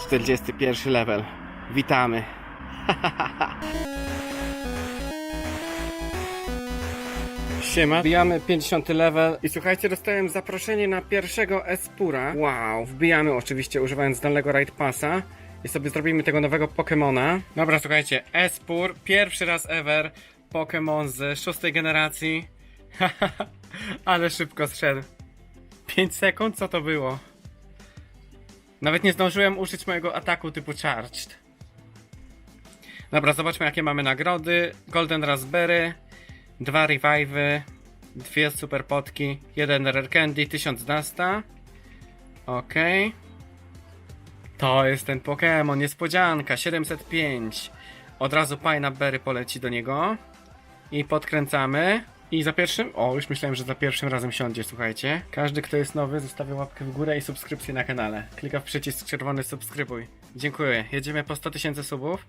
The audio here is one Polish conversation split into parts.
41 level. Witamy. Siema, wbijamy 50 level i słuchajcie, dostałem zaproszenie na pierwszego Espura. Wow, wbijamy oczywiście używając zdalnego Raid Passa i sobie zrobimy tego nowego Pokemona. Dobra, słuchajcie, Espur, pierwszy raz ever, Pokemon z szóstej generacji. Ale szybko zszedł. 5 sekund? Co to było? Nawet nie zdążyłem użyć mojego ataku typu Charged. Dobra, zobaczmy jakie mamy nagrody. Golden Raspberry, dwa Revive'y, dwie Super Potki, jeden Rare Candy, 1000 Dasta. Okej. To jest ten Pokémon, niespodzianka, 705. Od razu Pineapberry poleci do niego. I podkręcamy. I za pierwszym. O, już myślałem, że za pierwszym razem siądzie, słuchajcie. Każdy, kto jest nowy, zostawia łapkę w górę i subskrypcję na kanale. Klika w przycisk czerwony subskrybuj. Dziękuję. Jedziemy po 100 tysięcy subów.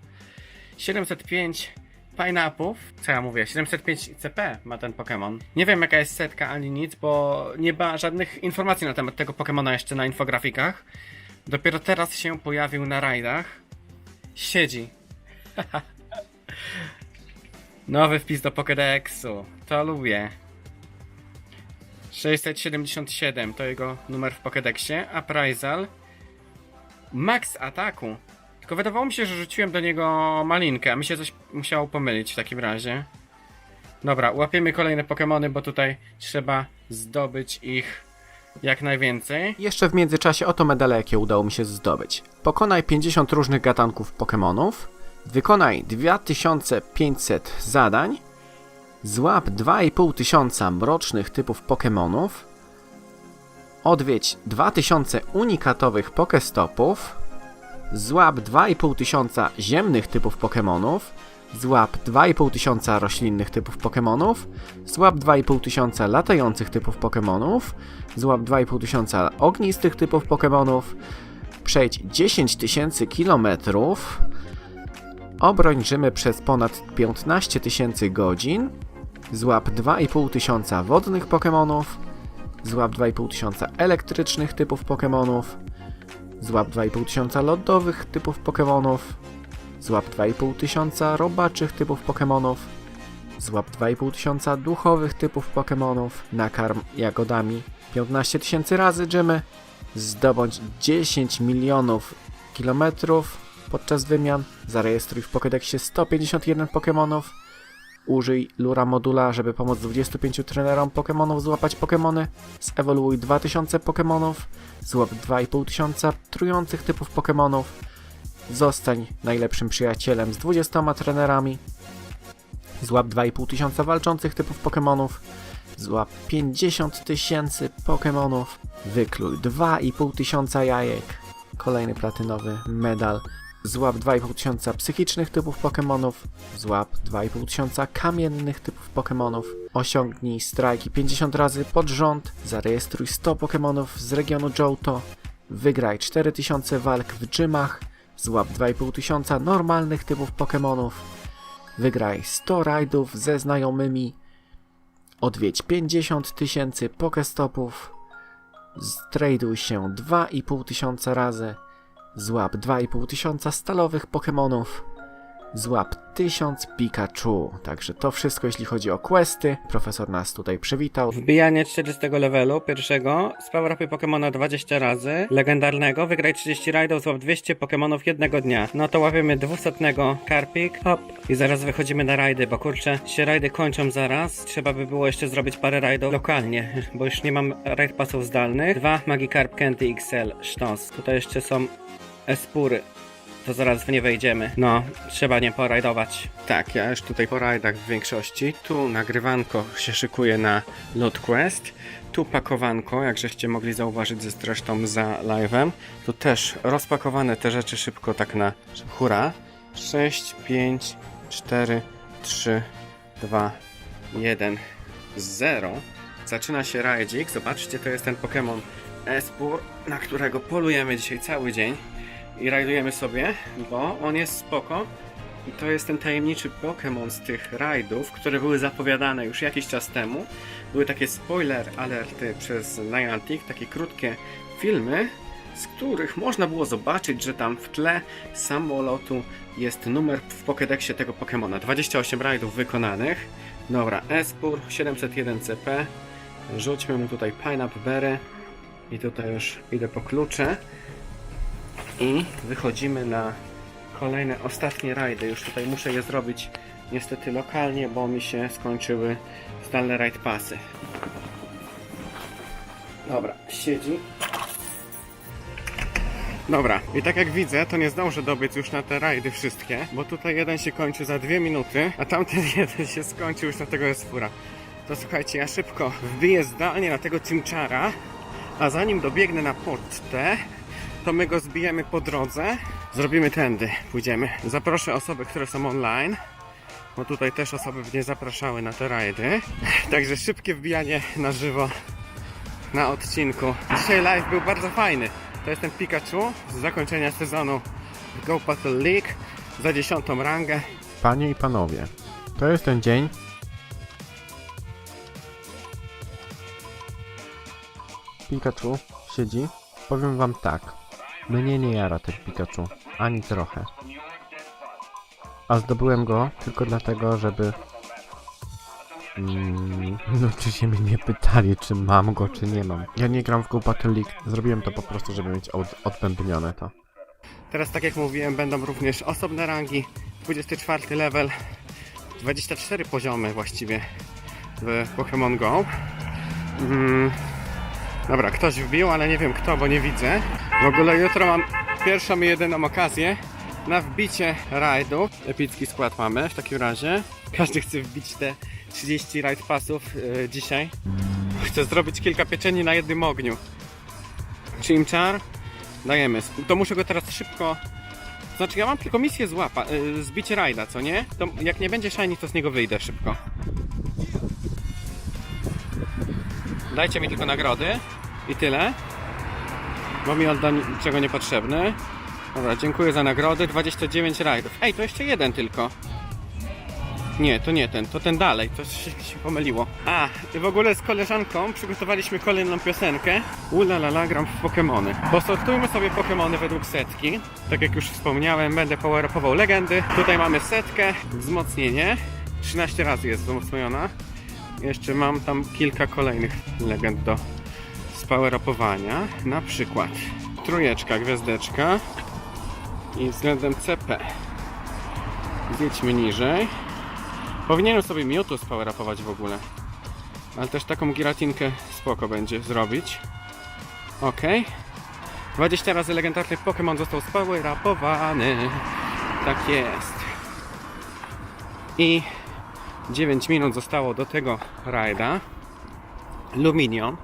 705 pineapple'ów. Co ja mówię? 705 CP ma ten Pokémon. Nie wiem jaka jest setka ani nic, bo nie ma żadnych informacji na temat tego Pokémona jeszcze na infografikach. Dopiero teraz się pojawił na rajdach. Siedzi. Nowy wpis do Pokédexu. To lubię. 677 to jego numer w Pokédexie. Appraisal. Max ataku. Tylko wydawało mi się, że rzuciłem do niego malinkę, a mi się coś musiało pomylić w takim razie. Dobra, łapiemy kolejne Pokémony, bo tutaj trzeba zdobyć ich jak najwięcej. Jeszcze w międzyczasie oto medale, jakie udało mi się zdobyć. Pokonaj 50 różnych gatunków Pokémonów, wykonaj 2500 zadań, złap 2500 mrocznych typów Pokémonów, odwiedź 2000 unikatowych Pokestopów, złap 2500 ziemnych typów Pokémonów, złap 2500 roślinnych typów Pokémonów, złap 2500 latających typów Pokémonów, złap 2500 ognistych typów Pokémonów, przejdź 10 tysięcy kilometrów, obroń Rzymy przez ponad 15 tysięcy godzin, złap 2500 wodnych Pokémonów, złap 2500 elektrycznych typów Pokémonów, złap 2500 lodowych typów Pokémonów, złap 2500 robaczych typów Pokémonów, złap 2500 duchowych typów Pokémonów, nakarm jagodami 15 tysięcy razy dżymy, zdobądź 10 milionów kilometrów podczas wymian, zarejestruj w Pokédexie 151 Pokémonów, użyj lura modula, żeby pomóc 25 trenerom Pokémonów złapać Pokémony, zewoluuj 2000 Pokémonów, złap 2500 trujących typów Pokémonów, zostań najlepszym przyjacielem z 20 trenerami, złap 2500 walczących typów Pokémonów, złap 50 tysięcy Pokémonów, wykluj 2500 jajek, kolejny platynowy medal, złap 2500 psychicznych typów Pokémonów, złap 2500 kamiennych typów Pokémonów, osiągnij strajki 50 razy pod rząd, zarejestruj 100 Pokémonów z regionu Johto, wygraj 4000 walk w gymach, złap 2500 normalnych typów Pokémonów, wygraj 100 rajdów ze znajomymi, odwiedź 50 tysięcy Pokestopów, straduj się 2,5 tysiąca razy, złap 2,5 tysiąca stalowych Pokémonów, złap 1000 Pikachu. Także to wszystko jeśli chodzi o questy. Profesor nas tutaj przywitał. Wbijanie 40 levelu, pierwszego, sprawa rapy Pokemona 20 razy, legendarnego, wygraj 30 rajdów, złap 200 Pokemonów jednego dnia. No to łapiemy 200 Karpik, hop, i zaraz wychodzimy na rajdy, bo kurczę, się rajdy kończą zaraz, trzeba by było jeszcze zrobić parę rajdów lokalnie, bo już nie mam raid pasów zdalnych. Dwa Magikarp Candy XL, sztos. Tutaj jeszcze są Espury. To zaraz w nie wejdziemy. No, trzeba nie porajdować. Tak, ja już tutaj po rajdach w większości. Tu nagrywanko się szykuje na Loot Quest. Tu pakowanko, jak żeście mogli zauważyć ze zresztą za live'em. Tu też rozpakowane te rzeczy szybko tak na hura. 6, 5, 4, 3, 2, 1, 0. Zaczyna się rajdzik. Zobaczcie, to jest ten Pokémon Espur, na którego polujemy dzisiaj cały dzień i rajdujemy sobie, bo on jest spoko. I to jest ten tajemniczy Pokémon z tych rajdów, które były zapowiadane już jakiś czas temu. Były takie spoiler alerty przez Niantic, takie krótkie filmy, z których można było zobaczyć, że tam w tle samolotu jest numer w Pokédexie tego Pokemona. 28 rajdów wykonanych. Dobra, Espur 701 CP. Rzućmy mu tutaj Pineapple Berry. I tutaj już idę po klucze. I wychodzimy na kolejne, ostatnie rajdy. Już tutaj muszę je zrobić niestety lokalnie, bo mi się skończyły zdalne raid pasy. Dobra, siedzi. Dobra, i tak jak widzę, to nie zdążę dobiec już na te rajdy wszystkie, bo tutaj jeden się kończy za dwie minuty, a tamten jeden się skończył już na tego Espura. To słuchajcie, ja szybko wbiję zdalnie na tego Cimczara, a zanim dobiegnę na pocztę, to my go zbijemy po drodze. Zrobimy tędy, pójdziemy. Zaproszę osoby, które są online, bo tutaj też osoby mnie zapraszały na te rajdy. Także szybkie wbijanie na żywo na odcinku. Dzisiaj live był bardzo fajny. To jest ten Pikachu z zakończenia sezonu Go Battle League za dziesiątą rangę. Panie i panowie, to jest ten dzień. Pikachu siedzi. Powiem wam tak. Mnie nie jara ten Pikachu. Ani trochę. A zdobyłem go tylko dlatego, żeby... Mm, no czy się mnie pytali, czy mam go, czy nie mam. Ja nie gram w Go Battle League. Zrobiłem to po prostu, żeby mieć od, odbębnione to. Teraz, tak jak mówiłem, będą również osobne rangi. 24 level, 24 poziomy właściwie w Pokémon Go. Mm. Dobra, ktoś wbił, ale nie wiem kto, bo nie widzę. W ogóle jutro mam pierwszą i jedyną okazję na wbicie rajdu. Epicki skład mamy w takim razie. Każdy chce wbić te 30 rajd pasów yy, dzisiaj. Chcę zrobić kilka pieczeni na jednym ogniu. Chimchar, Dajemy. To muszę go teraz szybko. Znaczy, ja mam tylko misję złapa, yy, zbicie rajda, co nie? To jak nie będzie shiny, to z niego wyjdę szybko. Dajcie mi tylko nagrody i tyle. Bo mi on do niczego niepotrzebny. Dobra, dziękuję za nagrody. 29 rajdów. Ej, to jeszcze jeden tylko. Nie, to nie ten, to ten dalej, to się, się pomyliło. A, i w ogóle z koleżanką przygotowaliśmy kolejną piosenkę. Ulalala, gram w Pokemony. Posortujmy sobie Pokemony według setki. Tak jak już wspomniałem, będę power-upował legendy. Tutaj mamy setkę, wzmocnienie. 13 razy jest wzmocniona. Jeszcze mam tam kilka kolejnych legend do spower-upowania. Na przykład trójeczka, gwiazdeczka i względem CP. Zjedźmy niżej. Powinienem sobie Mewtwo spowerapować w ogóle. Ale też taką giratinkę spoko będzie zrobić. Ok. 20 razy legendarny Pokémon został spowerapowany. Tak jest. I 9 minut zostało do tego rajda. Luminion.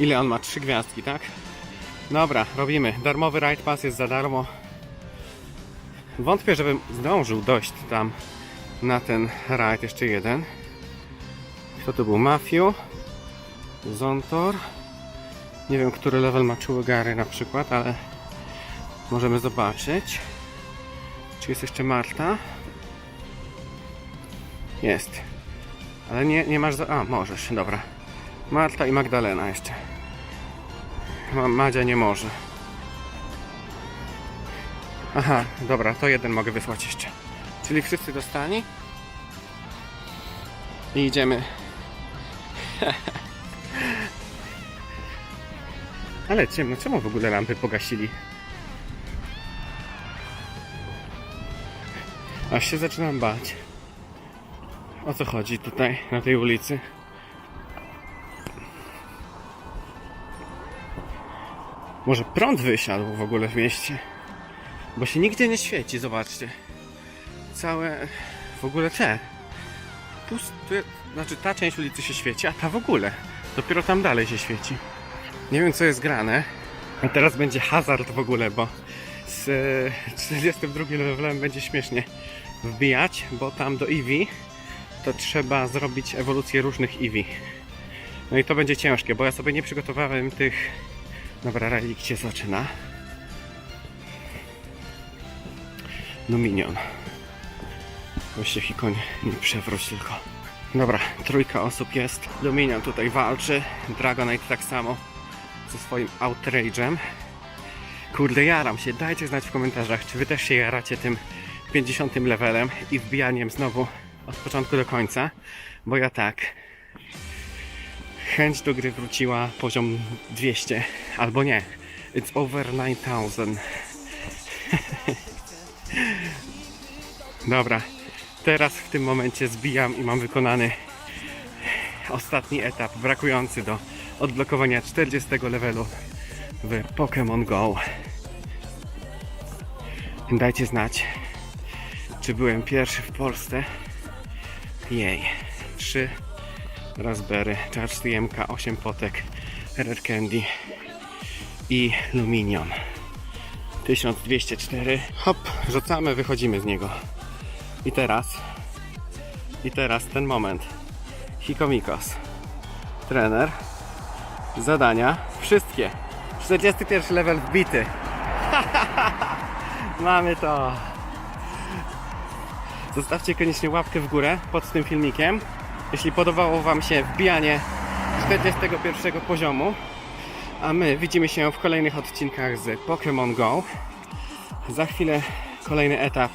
Ile on ma? 3 gwiazdki, tak? Dobra, robimy. Darmowy raid pass jest za darmo. Wątpię, żebym zdążył dojść tam na ten rajd jeszcze jeden. Kto to był? Matthew, Zontor. Nie wiem, który level ma Gary na przykład, ale możemy zobaczyć. Czy jest jeszcze Marta? Jest. Ale nie, nie masz za... A, możesz, dobra. Marta i Magdalena jeszcze. Ma, Madzia nie może. Aha, dobra, to jeden mogę wysłać jeszcze. Czyli wszyscy dostani. I idziemy. Ale ciemno, czemu w ogóle lampy pogasili? Aż się zaczynam bać. O co chodzi tutaj, na tej ulicy? Może prąd wysiadł w ogóle w mieście? Bo się nigdzie nie świeci, zobaczcie. Całe w ogóle te pust, znaczy ta część ulicy się świeci, a ta w ogóle. Dopiero tam dalej się świeci. Nie wiem co jest grane. A teraz będzie hazard w ogóle, bo z e, 42 levelem będzie śmiesznie wbijać, bo tam do Eevee to trzeba zrobić ewolucję różnych Eevee. No i to będzie ciężkie, bo ja sobie nie przygotowałem tych dobra, relik się zaczyna Luminion Weź się Hikoń, nie przewróć tylko. Dobra, trójka osób jest. Luminion tutaj walczy. Dragonite tak samo ze swoim Outrage'em. Kurde, jaram się. Dajcie znać w komentarzach, czy wy też się jaracie tym 50 levelem i wbijaniem znowu od początku do końca, bo ja tak. Chęć do gry wróciła poziom 200, albo nie. It's over 9000. Dobra, teraz w tym momencie zbijam i mam wykonany ostatni etap brakujący do odblokowania 40 levelu w Pokémon Go. Dajcie znać, czy byłem pierwszy w Polsce. Jej. 3 Raspberry, Charge TMK, 8 potek, Rare Candy i Luminion. 1204. Hop, rzucamy, wychodzimy z niego. I teraz, i teraz ten moment. Hikomikos. Trener. Zadania. Wszystkie. 41 level wbity. Mamy to. Zostawcie koniecznie łapkę w górę pod tym filmikiem. Jeśli podobało Wam się wbijanie 41 poziomu. A my widzimy się w kolejnych odcinkach z Pokémon Go. Za chwilę kolejny etap.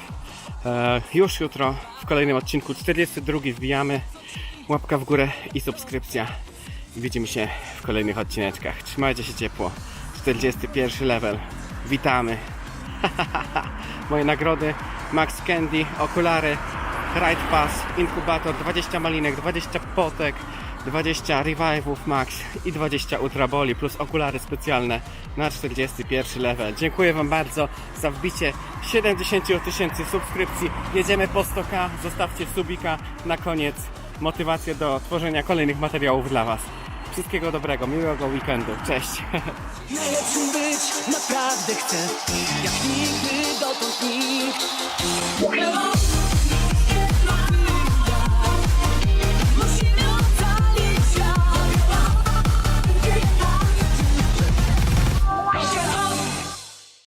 E, już jutro w kolejnym odcinku 42 wbijamy. Łapka w górę i subskrypcja. Widzimy się w kolejnych odcineczkach. Trzymajcie się ciepło. 41 level. Witamy. Moje nagrody Max Candy, okulary, Ride Pass, inkubator, 20 malinek, 20 potek, 20 revivów max i 20 ultraboli plus okulary specjalne na 41 level. Dziękuję Wam bardzo za wbicie 70 tysięcy subskrypcji. Jedziemy po 100k, zostawcie subika na koniec. Motywację do tworzenia kolejnych materiałów dla Was. Wszystkiego dobrego, miłego weekendu. Cześć! Najlepszym być naprawdę chcę Jak nigdy dotąd nikt